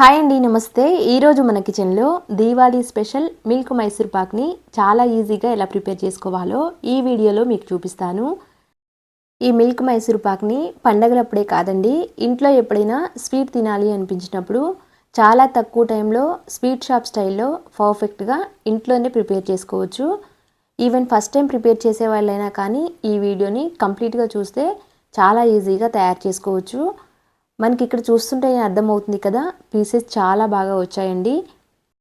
Hi అండి నమస్తే. ఈరోజు మన కిచెన్లో దీవాళీ స్పెషల్ మిల్క్ మైసూర్ పాక్ని చాలా ఈజీగా ఎలా ప్రిపేర్ చేసుకోవాలో ఈ వీడియోలో మీకు చూపిస్తాను. ఈ మిల్క్ మైసూర్ పాక్ని పండగలప్పుడే కాదండి ఇంట్లో ఎప్పుడైనా స్వీట్ తినాలి అనిపించినప్పుడు చాలా తక్కువ టైంలో స్వీట్ షాప్ స్టైల్లో పర్ఫెక్ట్గా ఇంట్లోనే ప్రిపేర్ చేసుకోవచ్చు. ఈవెన్ ఫస్ట్ టైం ప్రిపేర్ చేసే వాళ్ళైనా కానీ ఈ వీడియోని కంప్లీట్గా చూస్తే చాలా ఈజీగా తయారు చేసుకోవచ్చు. మనకి ఇక్కడ చూస్తుంటే అర్థమవుతుంది కదా పీసెస్ చాలా బాగా వచ్చాయండి.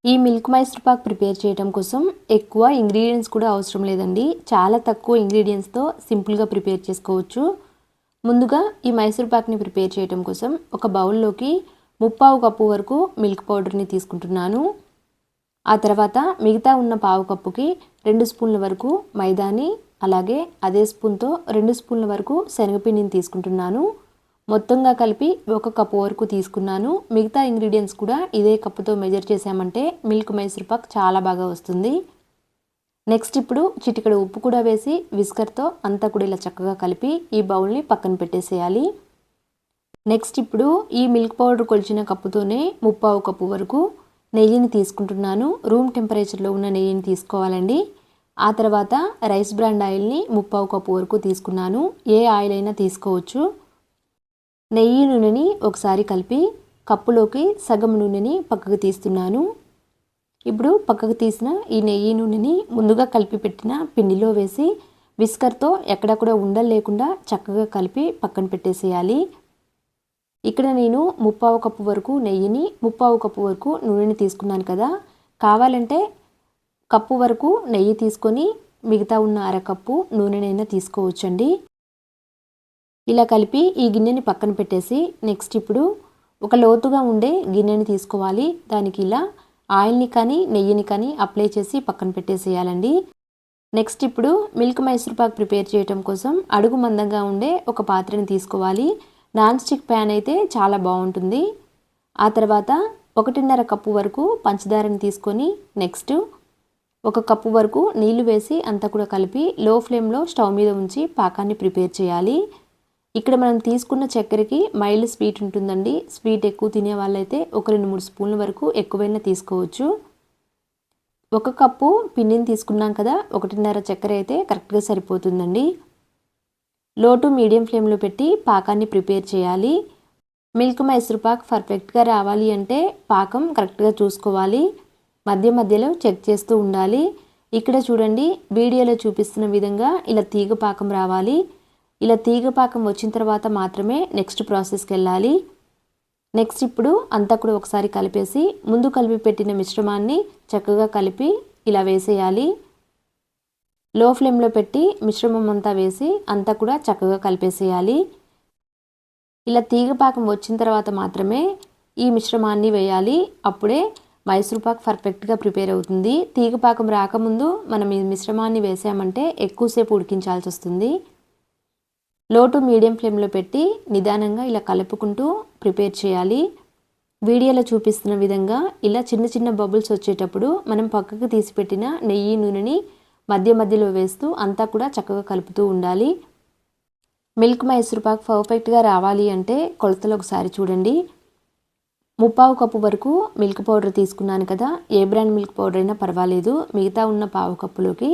ఈ మిల్క్ మైసూర్ పాక్ ప్రిపేర్ చేయడం కోసం ఎక్కువ ఇంగ్రీడియంట్స్ కూడా అవసరం లేదండి. చాలా తక్కువ ఇంగ్రీడియంట్స్తో సింపుల్గా ప్రిపేర్ చేసుకోవచ్చు. ముందుగా ఈ మైసూర్ పాక్ని ప్రిపేర్ చేయడం కోసం ఒక బౌల్లోకి ముప్పావు కప్పు వరకు మిల్క్ పౌడర్ని తీసుకుంటున్నాను. ఆ తర్వాత మిగతా ఉన్న పావు కప్పుకి రెండు స్పూన్ల వరకు మైదాని అలాగే అదే స్పూన్తో రెండు స్పూన్ల వరకు శనగపిండిని తీసుకుంటున్నాను. మొత్తంగా కలిపి ఒక కప్పు వరకు తీసుకున్నాను. మిగతా ఇంగ్రీడియంట్స్ కూడా ఇదే కప్పుతో మెజర్ చేసామంటే మిల్క్ మైసూర్ పాక్ చాలా బాగా వస్తుంది. నెక్స్ట్ ఇప్పుడు చిటికడ ఉప్పు కూడా వేసి విస్కర్తో అంతా కూడా ఇలా చక్కగా కలిపి ఈ బౌల్ని పక్కన పెట్టేసేయాలి. నెక్స్ట్ ఇప్పుడు ఈ మిల్క్ పౌడర్ కొలిచిన కప్పుతోనే ముప్పావు కప్పు వరకు నెయ్యిని తీసుకుంటున్నాను. రూమ్ టెంపరేచర్లో ఉన్న నెయ్యిని తీసుకోవాలండి. ఆ తర్వాత రైస్ బ్రాండ్ ఆయిల్ని ముప్పావు కప్పు వరకు తీసుకున్నాను. ఏ ఆయిల్ అయినా తీసుకోవచ్చు. నెయ్యి నూనెని ఒకసారి కలిపి కప్పులోకి సగం నూనెని పక్కకు తీస్తున్నాను. ఇప్పుడు పక్కకు తీసిన ఈ నెయ్యి నూనెని ముందుగా కలిపి పెట్టిన పిండిలో వేసి విస్కర్తో ఎక్కడెక్కడ ఉండలు లేకుండా చక్కగా కలిపి పక్కన పెట్టేసేయాలి. ఇక్కడ నేను ముప్పావు కప్పు వరకు నెయ్యిని ముప్పావు కప్పు వరకు నూనెని తీసుకున్నాను కదా. కావాలంటే కప్పు వరకు నెయ్యి తీసుకొని మిగతా ఉన్న అరకప్పు నూనెనైనా తీసుకోవచ్చండి. ఇలా కలిపి ఈ గిన్నెని పక్కన పెట్టేసి నెక్స్ట్ ఇప్పుడు ఒక లోతుగా ఉండే గిన్నెని తీసుకోవాలి. దానికి ఇలా ఆయిల్ని కానీ నెయ్యిని కానీ అప్లై చేసి పక్కన పెట్టేసేయాలండి. నెక్స్ట్ ఇప్పుడు మిల్క్ మైసూర్ పాక్ ప్రిపేర్ చేయటం కోసం అడుగు మందంగా ఉండే ఒక పాత్రని తీసుకోవాలి. నాన్ స్టిక్ ప్యాన్ అయితే చాలా బాగుంటుంది. ఆ తర్వాత ఒకటిన్నర కప్పు వరకు పంచదారని తీసుకొని నెక్స్ట్ ఒక కప్పు వరకు నీళ్ళు వేసి అంతా కూడా కలిపి లో ఫ్లేమ్లో స్టవ్ మీద ఉంచి పాకాన్ని ప్రిపేర్ చేయాలి. ఇక్కడ మనం తీసుకున్న చక్కెరకి మైల్డ్ స్వీట్ ఉంటుందండి. స్వీట్ ఎక్కువ తినే వాళ్ళైతే ఒక రెండు మూడు స్పూన్ల వరకు ఎక్కువైనా తీసుకోవచ్చు. ఒక కప్పు పిండిని తీసుకున్నాం కదా ఒకటిన్నర చక్కెర అయితే కరెక్ట్గా సరిపోతుందండి. లో టు మీడియం ఫ్లేమ్లో పెట్టి పాకాన్ని ప్రిపేర్ చేయాలి. మిల్క్ మైసూర్ పాక్ పర్ఫెక్ట్గా రావాలి అంటే పాకం కరెక్ట్గా చూసుకోవాలి. మధ్య మధ్యలో చెక్ చేస్తూ ఉండాలి. ఇక్కడ చూడండి వీడియోలో చూపిస్తున్న విధంగా ఇలా తీగ పాకం రావాలి. ఇలా తీగ పాకం వచ్చిన తర్వాత మాత్రమే నెక్స్ట్ ప్రాసెస్కి వెళ్ళాలి. నెక్స్ట్ ఇప్పుడు అంతా కూడా ఒకసారి కలిపేసి ముందు కలిపి పెట్టిన మిశ్రమాన్ని చక్కగా కలిపి ఇలా వేసేయాలి. లో ఫ్లేమ్లో పెట్టి మిశ్రమం అంతా వేసి అంతా కూడా చక్కగా కలిపేసేయాలి. ఇలా తీగ పాకం వచ్చిన తర్వాత మాత్రమే ఈ మిశ్రమాన్ని వేయాలి. అప్పుడే మైసూర్ పాక్ పర్ఫెక్ట్గా ప్రిపేర్ అవుతుంది. తీగ పాకం రాకముందు మనం ఈ మిశ్రమాన్ని వేసామంటే ఎక్కువసేపు ఉడికించాల్సి వస్తుంది. లో టు మీడియం ఫ్లేమ్లో పెట్టి నిదానంగా ఇలా కలుపుకుంటూ ప్రిపేర్ చేయాలి. వీడియోలో చూపిస్తున్న విధంగా ఇలా చిన్న చిన్న బబుల్స్ వచ్చేటప్పుడు మనం పక్కకు తీసిపెట్టిన నెయ్యి నూనెని మధ్య మధ్యలో వేస్తూ అంతా కూడా చక్కగా కలుపుతూ ఉండాలి. మిల్క్ మైసూర్పాక్ పర్ఫెక్ట్గా రావాలి అంటే కొలతలు ఒకసారి చూడండి. ముప్పావు కప్పు వరకు మిల్క్ పౌడర్ తీసుకున్నాను కదా. ఏ బ్రాండ్ మిల్క్ పౌడర్ అయినా పర్వాలేదు. మిగతా ఉన్న పావు కప్పులోకి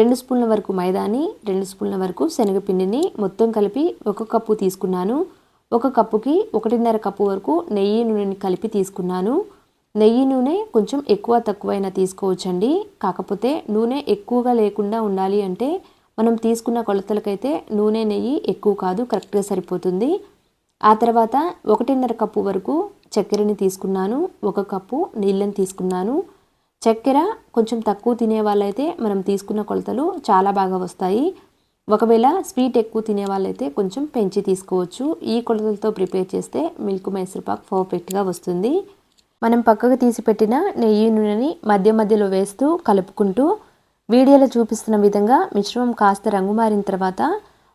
రెండు స్పూన్ల వరకు మైదాని రెండు స్పూన్ల వరకు శనగపిండిని మొత్తం కలిపి ఒక కప్పు తీసుకున్నాను. ఒక కప్పుకి ఒకటిన్నర కప్పు వరకు నెయ్యి నూనెని కలిపి తీసుకున్నాను. నెయ్యి నూనె కొంచెం ఎక్కువ తక్కువైనా తీసుకోవచ్చండి. కాకపోతే నూనె ఎక్కువగా లేకుండా ఉండాలి అంటే మనం తీసుకున్న కొలతలకైతే నూనె నెయ్యి ఎక్కువ కాదు కరెక్ట్గా సరిపోతుంది. ఆ తర్వాత ఒకటిన్నర కప్పు వరకు చక్కెరని తీసుకున్నాను. ఒక కప్పు నీళ్ళని తీసుకున్నాను. చక్కెర కొంచెం తక్కువ తినే వాళ్ళైతే మనం తీసుకున్న కొలతలు చాలా బాగా వస్తాయి. ఒకవేళ స్వీట్ ఎక్కువ తినే వాళ్ళైతే కొంచెం పెంచి తీసుకోవచ్చు. ఈ కొలతలతో ప్రిపేర్ చేస్తే మిల్క్ మైసూర్ పాక్ పర్ఫెక్ట్గా వస్తుంది. మనం పక్కకు తీసి పెట్టిన నెయ్యి నూనెని మధ్య మధ్యలో వేస్తూ కలుపుకుంటూ వీడియోలో చూపిస్తున్న విధంగా మిశ్రమం కాస్త రంగు మారిన తర్వాత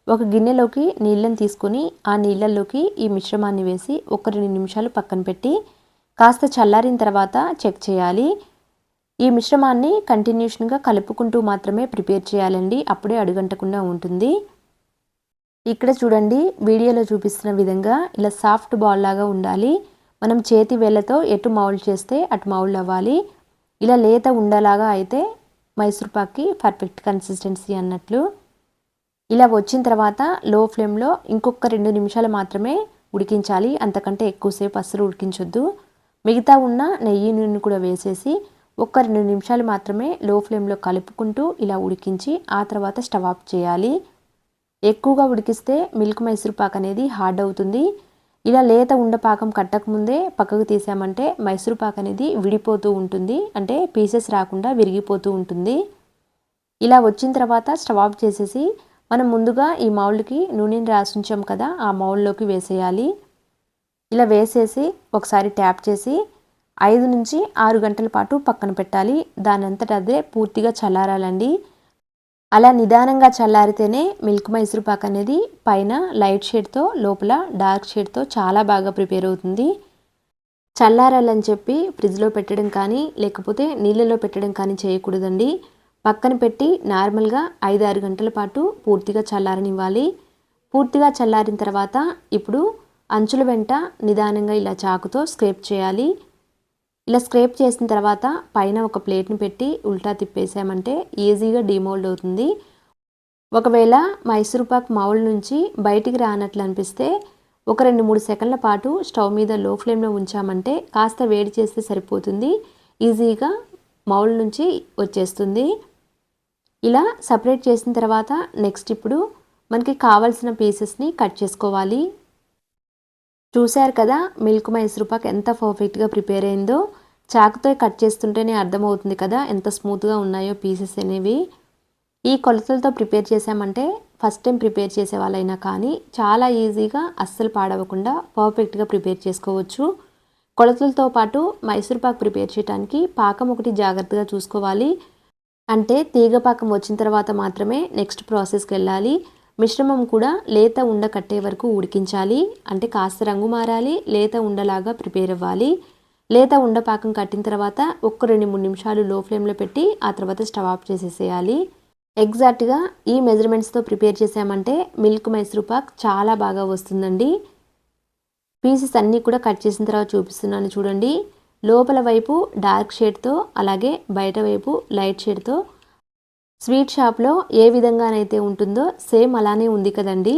ఒక గిన్నెలోకి నీళ్ళని తీసుకొని ఆ నీళ్ళల్లోకి ఈ మిశ్రమాన్ని వేసి ఒక రెండు నిమిషాలు పక్కన పెట్టి కాస్త చల్లారిన తర్వాత చెక్ చేయాలి. ఈ మిశ్రమాన్ని కంటిన్యూషన్గా కలుపుకుంటూ మాత్రమే ప్రిపేర్ చేయాలండి. అప్పుడే అడుగంటకుండా ఉంటుంది. ఇక్కడ చూడండి వీడియోలో చూపిస్తున్న విధంగా ఇలా సాఫ్ట్ బాల్ లాగా ఉండాలి. మనం చేతి వేళ్ళతో ఎటు మౌల్డ్ చేస్తే అటు మౌల్డ్ అవ్వాలి. ఇలా లేత ఉండలాగా అయితే మైసూర్ పాక్కి పర్ఫెక్ట్ కన్సిస్టెన్సీ అన్నట్లు. ఇలా వచ్చిన తర్వాత లో ఫ్లేమ్లో ఇంకొక రెండు నిమిషాలు మాత్రమే ఉడికించాలి. అంతకంటే ఎక్కువసేపు అస్సలు ఉడికించొద్దు. మిగతా ఉన్న నెయ్యి నూనె కూడా వేసేసి ఒక్క రెండు నిమిషాలు మాత్రమే లో ఫ్లేమ్లో కలుపుకుంటూ ఇలా ఉడికించి ఆ తర్వాత స్టవ్ ఆఫ్ చేయాలి. ఎక్కువగా ఉడికిస్తే మిల్క్ మైసూర్ పాక్ అనేది హార్డ్ అవుతుంది. ఇలా లేత ఉండపాకం కట్టకముందే పక్కకు తీసామంటే మైసూర్ పాక్ అనేది విడిపోతూ ఉంటుంది. అంటే పీసెస్ రాకుండా విరిగిపోతూ ఉంటుంది. ఇలా వచ్చిన తర్వాత స్టవ్ ఆఫ్ చేసేసి మనం ముందుగా ఈ మౌల్డ్కి నూనెని రాసించాం కదా ఆ మౌల్డ్లోకి వేసేయాలి. ఇలా వేసేసి ఒకసారి ట్యాప్ చేసి ఐదు నుంచి ఆరు గంటల పాటు పక్కన పెట్టాలి. దాని అదే పూర్తిగా చల్లారాలండి. అలా నిదానంగా చల్లారితేనే మిల్క్ మైసూర్ పాక్ అనేది పైన లైట్ షేడ్తో లోపల డార్క్ షేడ్తో చాలా బాగా ప్రిపేర్ అవుతుంది. చల్లారాలని చెప్పి ఫ్రిడ్జ్లో పెట్టడం కానీ లేకపోతే నీళ్ళలో పెట్టడం కానీ చేయకూడదండి. పక్కన పెట్టి నార్మల్గా ఐదు ఆరు గంటల పాటు పూర్తిగా చల్లారనివ్వాలి. పూర్తిగా చల్లారిన తర్వాత ఇప్పుడు అంచుల వెంట నిదానంగా ఇలా చాకుతో స్క్రేప్ చేయాలి. ఇలా స్క్రేప్ చేసిన తర్వాత పైన ఒక ప్లేట్ని పెట్టి ఉల్టా తిప్పేసామంటే ఈజీగా డిమోల్డ్ అవుతుంది. ఒకవేళ మైసూర్ పాక్ మౌల్ నుంచి బయటికి రానట్లు అనిపిస్తే ఒక రెండు మూడు సెకండ్ల పాటు స్టవ్ మీద లో ఫ్లేమ్లో ఉంచామంటే కాస్త వేడి చేస్తే సరిపోతుంది. ఈజీగా మౌల్ నుంచి వచ్చేస్తుంది. ఇలా సపరేట్ చేసిన తర్వాత నెక్స్ట్ ఇప్పుడు మనకి కావాల్సిన పీసెస్ని కట్ చేసుకోవాలి. చూశారు కదా మిల్క్ మైసూర్ పాక్ ఎంత పర్ఫెక్ట్గా ప్రిపేర్ అయిందో. చాకుతో కట్ చేస్తుంటేనే అర్థమవుతుంది కదా ఎంత స్మూత్గా ఉన్నాయో పీసెస్ అనేవి. ఈ కొలతలతో ప్రిపేర్ చేసామంటే ఫస్ట్ టైం ప్రిపేర్ చేసే వాళ్ళైనా కానీ చాలా ఈజీగా అస్సలు పాడవకుండా పర్ఫెక్ట్గా ప్రిపేర్ చేసుకోవచ్చు. కొలతలతో పాటు మైసూర్ పాక్ ప్రిపేర్ చేయడానికి పాకం ఒకటి జాగ్రత్తగా చూసుకోవాలి. అంటే తీగ పాకం వచ్చిన తర్వాత మాత్రమే నెక్స్ట్ ప్రాసెస్కి వెళ్ళాలి. మిశ్రమం కూడా లేత ఉండ కట్టే వరకు ఉడికించాలి. అంటే కాస్త రంగు మారాలి. లేత ఉండలాగా ప్రిపేర్ అవ్వాలి. లేత ఉండ పాకం కట్టిన తర్వాత ఒక్క రెండు మూడు నిమిషాలు లో ఫ్లేమ్లో పెట్టి ఆ తర్వాత స్టవ్ ఆఫ్ చేసేసేయాలి. ఎగ్జాక్ట్గా ఈ మెజర్మెంట్స్తో ప్రిపేర్ చేసామంటే మిల్క్ మైసూర్ పాక్ చాలా బాగా వస్తుందండి. పీసెస్ అన్నీ కూడా కట్ చేసిన తర్వాత చూపిస్తున్నాను చూడండి. లోపల వైపు డార్క్ షేడ్తో అలాగే బయట వైపు లైట్ షేడ్తో స్వీట్ షాప్లో ఏ విధంగానైతే ఉంటుందో సేమ్ అలానే ఉంది కదండి.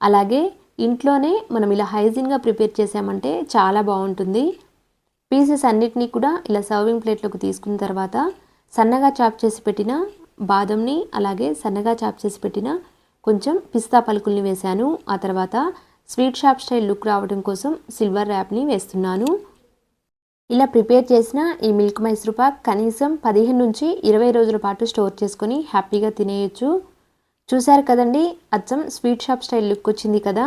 అలాగే ఇంట్లోనే మనం ఇలా హైజీన్గా ప్రిపేర్ చేసామంటే చాలా బాగుంటుంది. పీసెస్ అన్నిటినీ కూడా ఇలా సర్వింగ్ ప్లేట్లోకి తీసుకున్న తర్వాత సన్నగా చాప్ చేసి పెట్టిన బాదంని అలాగే సన్నగా చాప్ చేసి పెట్టిన కొంచెం పిస్తా పలుకుల్ని వేశాను. ఆ తర్వాత స్వీట్ షాప్ స్టైల్ లుక్ రావడం కోసం సిల్వర్ ర్యాప్ని వేస్తున్నాను. ఇలా ప్రిపేర్ చేసిన ఈ మిల్క్ మైసూర్ పాక్ కనీసం పదిహేను నుంచి ఇరవై రోజుల పాటు స్టోర్ చేసుకొని హ్యాపీగా తినేయచ్చు. చూశారు కదండి అచ్చం స్వీట్ షాప్ స్టైల్ లుక్ వచ్చింది కదా.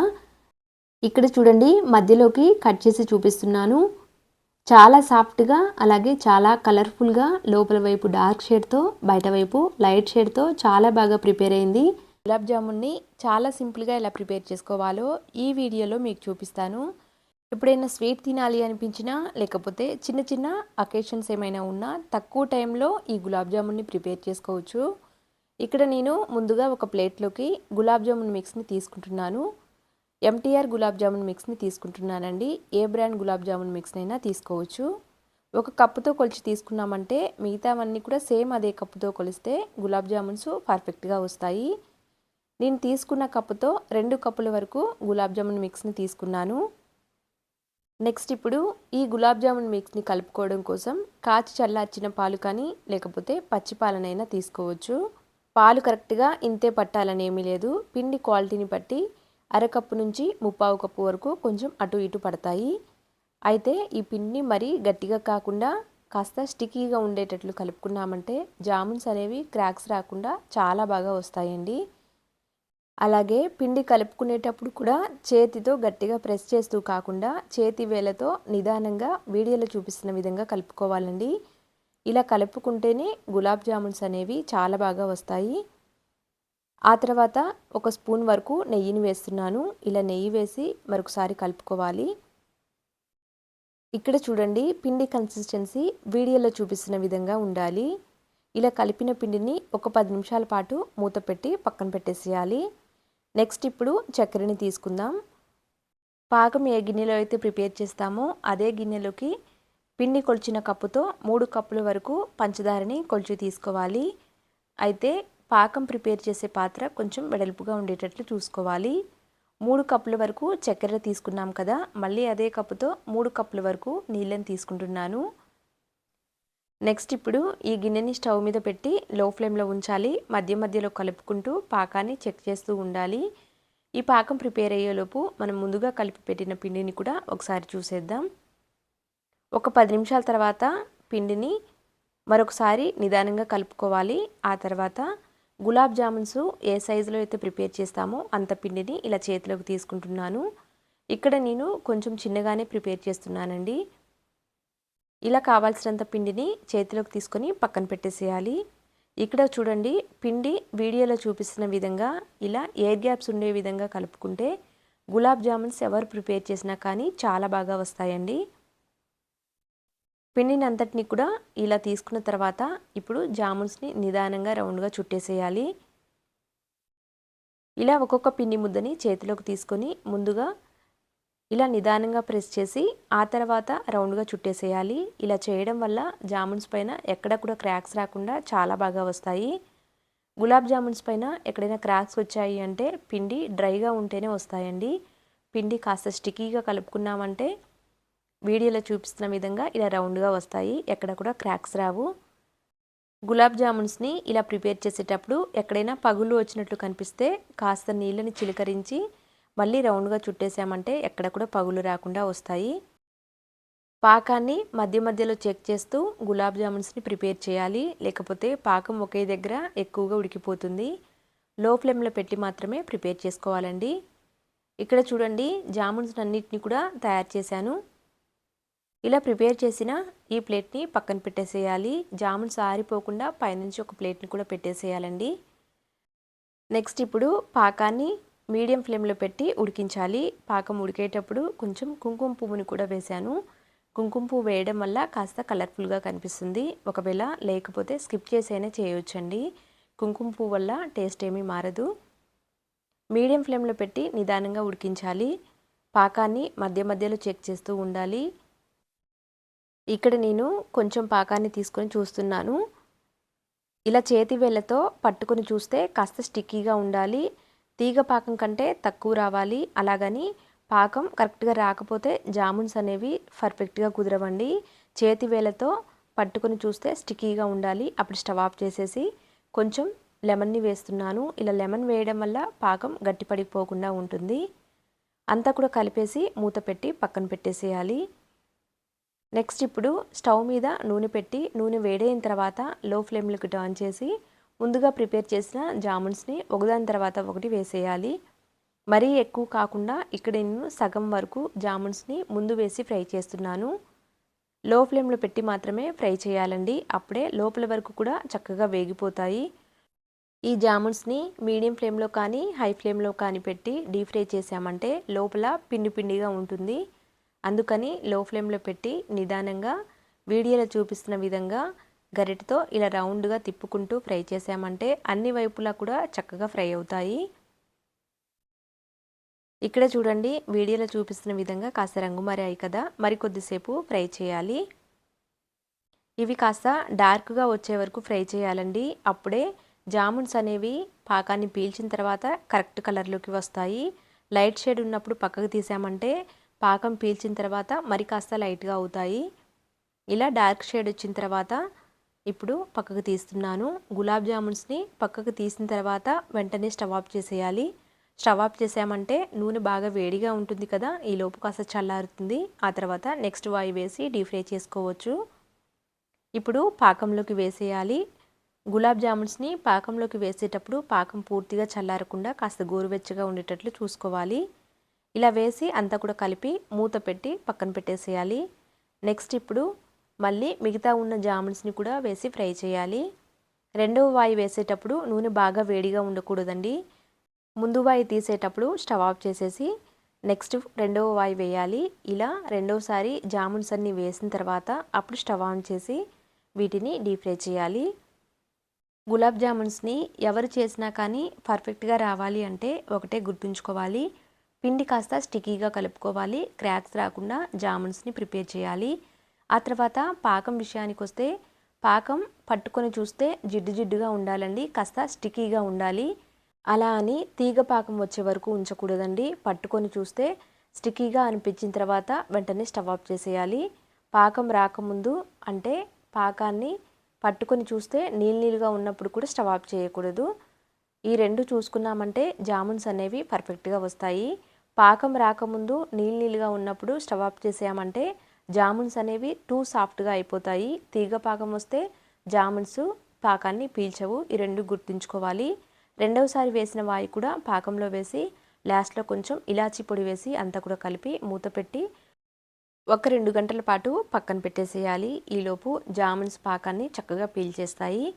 ఇక్కడ చూడండి మధ్యలోకి కట్ చేసి చూపిస్తున్నాను. చాలా సాఫ్ట్గా అలాగే చాలా కలర్ఫుల్గా లోపల వైపు డార్క్ షేడ్తో బయట వైపు లైట్ షేడ్తో చాలా బాగా ప్రిపేర్ అయింది. గులాబ్ జామున్ని చాలా సింపుల్గా ఎలా ప్రిపేర్ చేసుకోవాలో ఈ వీడియోలో మీకు చూపిస్తాను. ఎప్పుడైనా స్వీట్ తినాలి అనిపించినా లేకపోతే చిన్న చిన్న అకేషన్స్ ఏమైనా ఉన్నా తక్కువ టైంలో ఈ గులాబ్ జామున్ని ప్రిపేర్ చేసుకోవచ్చు. ఇక్కడ నేను ముందుగా ఒక ప్లేట్లోకి గులాబ్ జామున్ మిక్స్ని తీసుకుంటున్నాను. ఎంటీఆర్ గులాబ్ జామున్ మిక్స్ని తీసుకుంటున్నానండి. ఏ బ్రాండ్ గులాబ్ జామున్ మిక్స్నైనా తీసుకోవచ్చు. ఒక కప్పుతో కొలిచి తీసుకున్నామంటే మిగతావన్నీ కూడా సేమ్ అదే కప్పుతో కొలిస్తే గులాబ్ జామున్స్ పర్ఫెక్ట్గా వస్తాయి. నేను తీసుకున్న కప్పుతో రెండు కప్పుల వరకు గులాబ్ జామున్ మిక్స్ని తీసుకున్నాను. నెక్స్ట్ ఇప్పుడు ఈ గులాబ్ జామున్ మిక్స్ని కలుపుకోవడం కోసం కాచి చల్లార్చిన పాలు కానీ లేకపోతే పచ్చి పాలనైనా తీసుకోవచ్చు. పాలు కరెక్ట్గా ఇంతే పట్టాలని ఏమీ లేదు. పిండి క్వాలిటీని బట్టి అరకప్పు నుంచి ముప్పావు కప్పు వరకు కొంచెం అటు ఇటు పడతాయి. అయితే ఈ పిండిని మరీ గట్టిగా కాకుండా కాస్త స్టికీగా ఉండేటట్లు కలుపుకున్నామంటే జామున్స్ అనేవి క్రాక్స్ రాకుండా చాలా బాగా వస్తాయండి. అలాగే పిండి కలుపుకునేటప్పుడు కూడా చేతితో గట్టిగా ప్రెస్ చేస్తూ కాకుండా చేతి వేలతో నిదానంగా వీడియోలో చూపిస్తున్న విధంగా కలుపుకోవాలండి. ఇలా కలుపుకుంటేనే గులాబ్ జామున్స్ అనేవి చాలా బాగా వస్తాయి. ఆ తర్వాత ఒక స్పూన్ వరకు నెయ్యిని వేస్తున్నాను. ఇలా నెయ్యి వేసి మరొకసారి కలుపుకోవాలి. ఇక్కడ చూడండి పిండి కన్సిస్టెన్సీ వీడియోలో చూపిస్తున్న విధంగా ఉండాలి. ఇలా కలిపిన పిండిని ఒక పది నిమిషాల పాటు మూత పెట్టి పక్కన పెట్టేసేయాలి. నెక్స్ట్ ఇప్పుడు చక్కెరని తీసుకుందాం. పాకం ఏ గిన్నెలో అయితే ప్రిపేర్ చేస్తామో అదే గిన్నెలోకి పిండి కొలిచిన కప్పుతో మూడు కప్పుల వరకు పంచదారని కొలిచి తీసుకోవాలి. అయితే పాకం ప్రిపేర్ చేసే పాత్ర కొంచెం వెడల్పుగా ఉండేటట్లు చూసుకోవాలి. మూడు కప్పుల వరకు చక్కెర తీసుకున్నాం కదా మళ్ళీ అదే కప్పుతో మూడు కప్పుల వరకు నీళ్ళని తీసుకుంటున్నాను. నెక్స్ట్ ఇప్పుడు ఈ గిన్నెని స్టవ్ మీద పెట్టి లో ఫ్లేమ్లో ఉంచాలి. మధ్య మధ్యలో కలుపుకుంటూ పాకాన్ని చెక్ చేస్తూ ఉండాలి. ఈ పాకం ప్రిపేర్ అయ్యేలోపు మనం ముందుగా కలిపి పెట్టిన పిండిని కూడా ఒకసారి చూసేద్దాం. ఒక పది నిమిషాల తర్వాత పిండిని మరొకసారి నిదానంగా కలుపుకోవాలి. ఆ తర్వాత గులాబ్ జామున్స్ ఏ సైజులో అయితే ప్రిపేర్ చేస్తామో అంత పిండిని ఇలా చేతిలోకి తీసుకుంటున్నాను. ఇక్కడ నేను కొంచెం చిన్నగానే ప్రిపేర్ చేస్తున్నానండి. ఇలా కావాల్సినంత పిండిని చేతిలోకి తీసుకొని పక్కన పెట్టేసేయాలి. ఇక్కడ చూడండి పిండి వీడియోలో చూపిస్తున్న విధంగా ఇలా ఎయిర్ గ్యాప్స్ ఉండే విధంగా కలుపుకుంటే గులాబ్ జామున్స్ ఎవరు ప్రిపేర్ చేసినా కానీ చాలా బాగా వస్తాయండి. పిండిని అంతటిని కూడా ఇలా తీసుకున్న తర్వాత ఇప్పుడు జామున్స్ని నిదానంగా రౌండ్గా చుట్టేసేయాలి. ఇలా ఒక్కొక్క పిండి ముద్దని చేతిలోకి తీసుకొని ముందుగా ఇలా నిదానంగా ప్రెస్ చేసి ఆ తర్వాత రౌండ్గా చుట్టేసేయాలి. ఇలా చేయడం వల్ల జామున్స్ పైన ఎక్కడ కూడా క్రాక్స్ రాకుండా చాలా బాగా వస్తాయి. గులాబ్ జామున్స్ పైన ఎక్కడైనా క్రాక్స్ వచ్చాయి అంటే పిండి డ్రైగా ఉంటేనే వస్తాయండి. పిండి కాస్త స్టిక్కీగా కలుపుకున్నామంటే వీడియోలో చూపిస్తున్న విధంగా ఇలా రౌండ్గా వస్తాయి. ఎక్కడ కూడా క్రాక్స్ రావు. గులాబ్ జామున్స్ని ఇలా ప్రిపేర్ చేసేటప్పుడు ఎక్కడైనా పగులు వచ్చినట్లు కనిపిస్తే కాస్త నీళ్ళని చిలకరించి మళ్ళీ రౌండ్గా చుట్టేసామంటే ఎక్కడ కూడా పగులు రాకుండా వస్తాయి. పాకాన్ని మధ్య మధ్యలో చెక్ చేస్తూ గులాబ్ జామున్స్ని ప్రిపేర్ చేయాలి. లేకపోతే పాకం ఒకే దగ్గర ఎక్కువగా ఉడికిపోతుంది. లో ఫ్లేమ్లో పెట్టి మాత్రమే ప్రిపేర్ చేసుకోవాలండి. ఇక్కడ చూడండి జామున్స్ అన్నిటిని కూడా తయారు చేశాను. ఇలా ప్రిపేర్ చేసిన ఈ ప్లేట్ని పక్కన పెట్టేసేయాలి. జామున్స్ ఆరిపోకుండా పైనుంచి ఒక ప్లేట్ని కూడా పెట్టేసేయాలండి. నెక్స్ట్ ఇప్పుడు పాకాన్ని మీడియం ఫ్లేమ్లో పెట్టి ఉడికించాలి. పాకం ఉడికేటప్పుడు కొంచెం కుంకుమ పువ్వుని కూడా వేశాను. కుంకుమ పువ్వు వేయడం వల్ల కాస్త కలర్ఫుల్గా కనిపిస్తుంది. ఒకవేళ లేకపోతే స్కిప్ చేసైనా చేయవచ్చండి కుంకుమ పువ్వు వల్ల టేస్ట్ ఏమీ మారదు. మీడియం ఫ్లేమ్లో పెట్టి నిదానంగా ఉడికించాలి. పాకాన్ని మధ్య మధ్యలో చెక్ చేస్తూ ఉండాలి. ఇక్కడ నేను కొంచెం పాకాన్ని తీసుకొని చూస్తున్నాను. ఇలా చేతి వేళ్ళతో పట్టుకొని చూస్తే కాస్త స్టిక్కీగా ఉండాలి. తీగ పాకం కంటే తక్కువ రావాలి. అలాగని పాకం కరెక్ట్గా రాకపోతే జామున్స్ అనేవి పర్ఫెక్ట్గా కుదరవండి. చేతి వేలతో పట్టుకొని చూస్తే స్టిక్కీగా ఉండాలి. అప్పుడు స్టవ్ ఆఫ్ చేసేసి కొంచెం లెమన్ని వేస్తున్నాను. ఇలా లెమన్ వేయడం వల్ల పాకం గట్టిపడిపోకుండా ఉంటుంది. అంతా కూడా కలిపేసి మూత పెట్టి పక్కన పెట్టేసేయాలి. నెక్స్ట్ ఇప్పుడు స్టవ్ మీద నూనె పెట్టి నూనె వేడైన తర్వాత లో ఫ్లేమ్లకు టర్న్ చేసి ముందుగా ప్రిపేర్ చేసిన జామున్స్ని ఒకదాని తర్వాత ఒకటి వేసేయాలి. మరీ ఎక్కువ కాకుండా ఇక్కడ నేను సగం వరకు జామున్స్ని ముందు వేసి ఫ్రై చేస్తున్నాను. లో ఫ్లేమ్లో పెట్టి మాత్రమే ఫ్రై చేయాలండి. అప్పుడే లోపల వరకు కూడా చక్కగా వేగిపోతాయి. ఈ జామున్స్ని మీడియం ఫ్లేమ్లో కానీ హై ఫ్లేమ్లో కానీ పెట్టి డీప్ ఫ్రై చేసామంటే లోపల పిండి పిండిగా ఉంటుంది. అందుకని లో ఫ్లేమ్లో పెట్టి నిదానంగా వీడియోలో చూపిస్తున్న విధంగా గరిటతో ఇలా రౌండ్గా తిప్పుకుంటూ ఫ్రై చేసామంటే అన్ని వైపులా కూడా చక్కగా ఫ్రై అవుతాయి. ఇక్కడ చూడండి వీడియోలో చూపిస్తున్న విధంగా కాస్త రంగు మారాయి కదా మరి కొద్దిసేపు ఫ్రై చేయాలి. ఇవి కాస్త డార్క్గా వచ్చే వరకు ఫ్రై చేయాలండి. అప్పుడే జామున్స్ అనేవి పాకాన్ని పీల్చిన తర్వాత కరెక్ట్ కలర్లోకి వస్తాయి. లైట్ షేడ్ ఉన్నప్పుడు పక్కకు తీసామంటే పాకం పీల్చిన తర్వాత మరి కాస్త లైట్గా అవుతాయి. ఇలా డార్క్ షేడ్ వచ్చిన తర్వాత ఇప్పుడు పక్కకు తీస్తున్నాను. గులాబ్ జామున్స్ని పక్కకు తీసిన తర్వాత వెంటనే స్టవ్ ఆఫ్ చేసేయాలి. స్టవ్ ఆఫ్ చేసామంటే నూనె బాగా వేడిగా ఉంటుంది కదా ఈ లోపు కాస్త చల్లారుతుంది. ఆ తర్వాత నెక్స్ట్ వాయి వేసి డీప్ ఫ్రై చేసుకోవచ్చు. ఇప్పుడు పాకంలోకి వేసేయాలి. గులాబ్ జామున్స్ని పాకంలోకి వేసేటప్పుడు పాకం పూర్తిగా చల్లారకుండా కాస్త గోరువెచ్చగా ఉండేటట్లు చూసుకోవాలి. ఇలా వేసి అంతా కూడా కలిపి మూత పెట్టి పక్కన పెట్టేసేయాలి. నెక్స్ట్ ఇప్పుడు మళ్ళీ మిగతా ఉన్న జామున్స్ని కూడా వేసి ఫ్రై చేయాలి. రెండవ వాయి వేసేటప్పుడు నూనె బాగా వేడిగా ఉండకూడదండి. ముందు వాయి తీసేటప్పుడు స్టవ్ ఆఫ్ చేసేసి నెక్స్ట్ రెండవ వాయి వేయాలి. ఇలా రెండవసారి జామున్స్ అన్ని వేసిన తర్వాత అప్పుడు స్టవ్ ఆన్ చేసి వీటిని డీప్ ఫ్రై చేయాలి. గులాబ్ జామున్స్ని ఎవరు చేసినా కానీ పర్ఫెక్ట్గా రావాలి అంటే ఒకటే గుర్తుంచుకోవాలి. పిండి కాస్త స్టిక్కీగా కలుపుకోవాలి. క్రాక్స్ రాకుండా జామున్స్ని ప్రిపేర్ చేయాలి. ఆ తర్వాత పాకం విషయానికి వస్తే పాకం పట్టుకొని చూస్తే జిడ్డు జిడ్డుగా ఉండాలండి కాస్త స్టికీగా ఉండాలి. అలా అని తీగ పాకం వచ్చే వరకు ఉంచకూడదండి. పట్టుకొని చూస్తే స్టికీగా అనిపించిన తర్వాత వెంటనే స్టవ్ ఆఫ్ చేసేయాలి. పాకం రాకముందు అంటే పాకాన్ని పట్టుకొని చూస్తే నీళ్ళు నీళ్ళుగా ఉన్నప్పుడు కూడా స్టవ్ ఆఫ్ చేయకూడదు. ఈ రెండు చూసుకున్నామంటే జామున్స్ అనేవి పర్ఫెక్ట్గా వస్తాయి. పాకం రాకముందు నీళ్ళు నీళ్ళుగా ఉన్నప్పుడు స్టవ్ ఆఫ్ చేసామంటే జామున్స్ అనేవి టూ సాఫ్ట్గా అయిపోతాయి. తీగ పాకం వస్తే జామున్స్ పాకాన్ని పీల్చవు. ఈ రెండు గుర్తుంచుకోవాలి. రెండవసారి వేసిన వాయి కూడా పాకంలో వేసి లాస్ట్లో కొంచెం ఇలాచీ పొడి వేసి అంతా కూడా కలిపి మూత పెట్టి ఒక రెండు గంటల పాటు పక్కన పెట్టేసేయాలి. ఈలోపు జామున్స్ పాకాన్ని చక్కగా పీల్చేస్తాయి.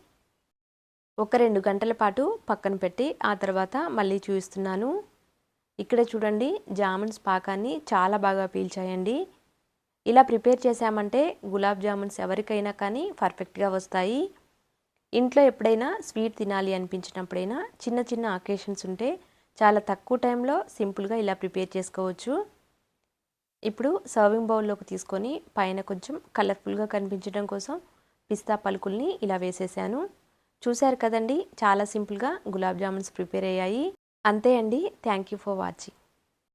ఒక రెండు గంటల పాటు పక్కన పెట్టి ఆ తర్వాత మళ్ళీ చూపిస్తున్నాను ఇక్కడ చూడండి జామున్స్ పాకాన్ని చాలా బాగా పీల్చాయండి. ఇలా ప్రిపేర్ చేశామంటే గులాబ్ జామున్స్ ఎవరికైనా కానీ పర్ఫెక్ట్గా వస్తాయి. ఇంట్లో ఎప్పుడైనా స్వీట్ తినాలి అనిపించినప్పుడైనా చిన్న చిన్న అకేషన్స్ ఉంటే చాలా తక్కువ టైంలో సింపుల్గా ఇలా ప్రిపేర్ చేసుకోవచ్చు. ఇప్పుడు సర్వింగ్ బౌల్లోకి తీసుకొని పైన కొంచెం కలర్ఫుల్గా కనిపించడం కోసం పిస్తా పలుకుల్ని ఇలా వేసేసాను. చూశారు కదండి చాలా సింపుల్గా గులాబ్ జామున్స్ ప్రిపేర్ అయ్యాయి. అంతే అండి థ్యాంక్ యూ ఫర్ వాచింగ్.